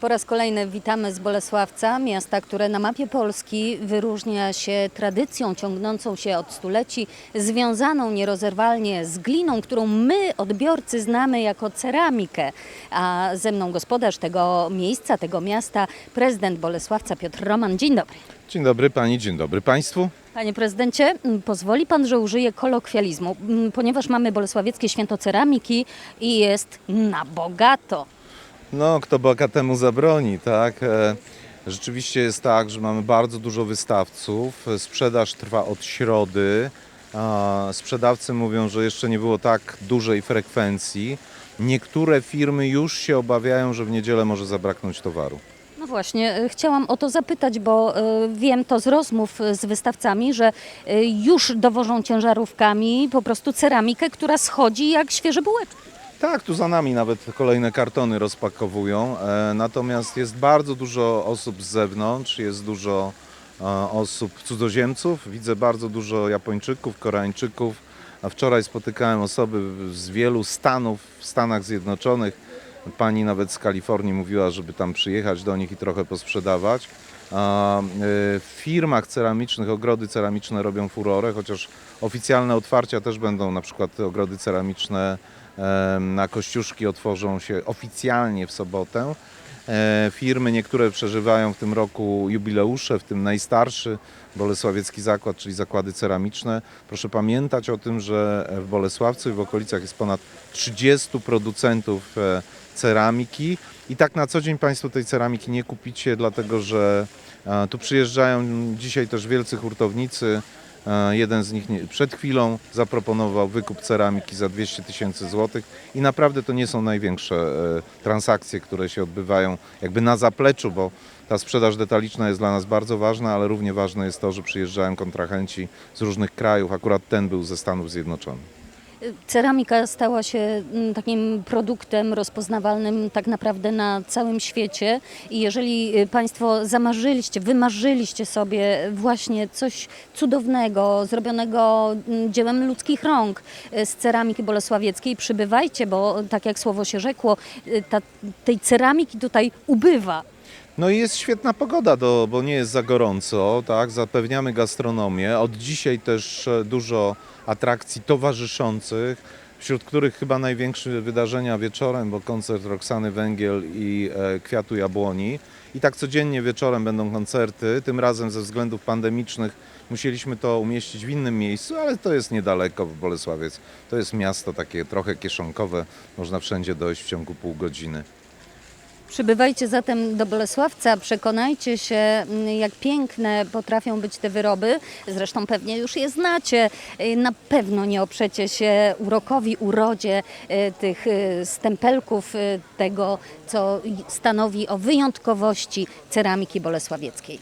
Po raz kolejny witamy z Bolesławca, miasta, które na mapie Polski wyróżnia się tradycją ciągnącą się od stuleci, związaną nierozerwalnie z gliną, którą my, odbiorcy, znamy jako ceramikę. A ze mną gospodarz tego miejsca, tego miasta, prezydent Bolesławca Piotr Roman. Dzień dobry. Dzień dobry pani, dzień dobry państwu. Panie prezydencie, pozwoli pan, że użyję kolokwializmu, ponieważ mamy Bolesławieckie Święto Ceramiki i jest na bogato. No, kto bogatemu zabroni, tak? E, Rzeczywiście jest tak, że mamy bardzo dużo wystawców. Sprzedaż trwa od środy. Sprzedawcy mówią, że jeszcze nie było tak dużej frekwencji. Niektóre firmy już się obawiają, że w niedzielę może zabraknąć towaru. No właśnie, e, chciałam o to zapytać, bo e, wiem to z rozmów z wystawcami, że już dowożą ciężarówkami po prostu ceramikę, która schodzi jak świeże bułeczki. Tak, tu za nami nawet kolejne kartony rozpakowują. E, Natomiast jest bardzo dużo osób z zewnątrz, jest dużo e, osób cudzoziemców. Widzę bardzo dużo Japończyków, Koreańczyków. A wczoraj spotykałem osoby z wielu stanów w Stanach Zjednoczonych. Pani nawet z Kalifornii mówiła, żeby tam przyjechać do nich i trochę posprzedawać. E, W firmach ceramicznych ogrody ceramiczne robią furorę, chociaż oficjalne otwarcia też będą, na przykład ogrody ceramiczne na Kościuszki otworzą się oficjalnie w sobotę. E, Firmy niektóre przeżywają w tym roku jubileusze, w tym najstarszy Bolesławiecki Zakład, czyli zakłady ceramiczne. Proszę pamiętać o tym, że w Bolesławcu i w okolicach jest ponad 30 producentów e, ceramiki i tak na co dzień Państwo tej ceramiki nie kupicie, dlatego że tu przyjeżdżają dzisiaj też wielcy hurtownicy. E, Jeden z nich przed chwilą zaproponował wykup ceramiki za 200 tysięcy złotych i naprawdę to nie są największe e, transakcje, które się odbywają jakby na zapleczu, bo ta sprzedaż detaliczna jest dla nas bardzo ważna, ale równie ważne jest to, że przyjeżdżają kontrahenci z różnych krajów. Akurat ten był ze Stanów Zjednoczonych. Ceramika stała się mm, takim produktem rozpoznawalnym tak naprawdę na całym świecie i jeżeli e, Państwo zamarzyliście, wymarzyliście sobie właśnie coś cudownego, zrobionego mm, dziełem ludzkich rąk e, z ceramiki bolesławieckiej, przybywajcie, bo tak jak słowo się rzekło, e, ta, tej ceramiki tutaj ubywa. No i jest świetna pogoda, do, bo nie jest za gorąco, tak? Zapewniamy gastronomię. Od dzisiaj też e, dużo atrakcji towarzyszących, wśród których chyba największe wydarzenia wieczorem, bo koncert Roxany Węgiel i e, Kwiatu Jabłoni. I tak codziennie wieczorem będą koncerty. Tym razem ze względów pandemicznych musieliśmy to umieścić w innym miejscu, ale to jest niedaleko w Bolesławiec. To jest miasto takie trochę kieszonkowe, można wszędzie dojść w ciągu pół godziny. Przybywajcie zatem do Bolesławca, przekonajcie się, mm, jak piękne potrafią być te wyroby. Zresztą pewnie już je znacie. Y, Na pewno nie oprzecie się urokowi, urodzie y, tych y, stempelków, tego, co stanowi o wyjątkowości ceramiki bolesławieckiej.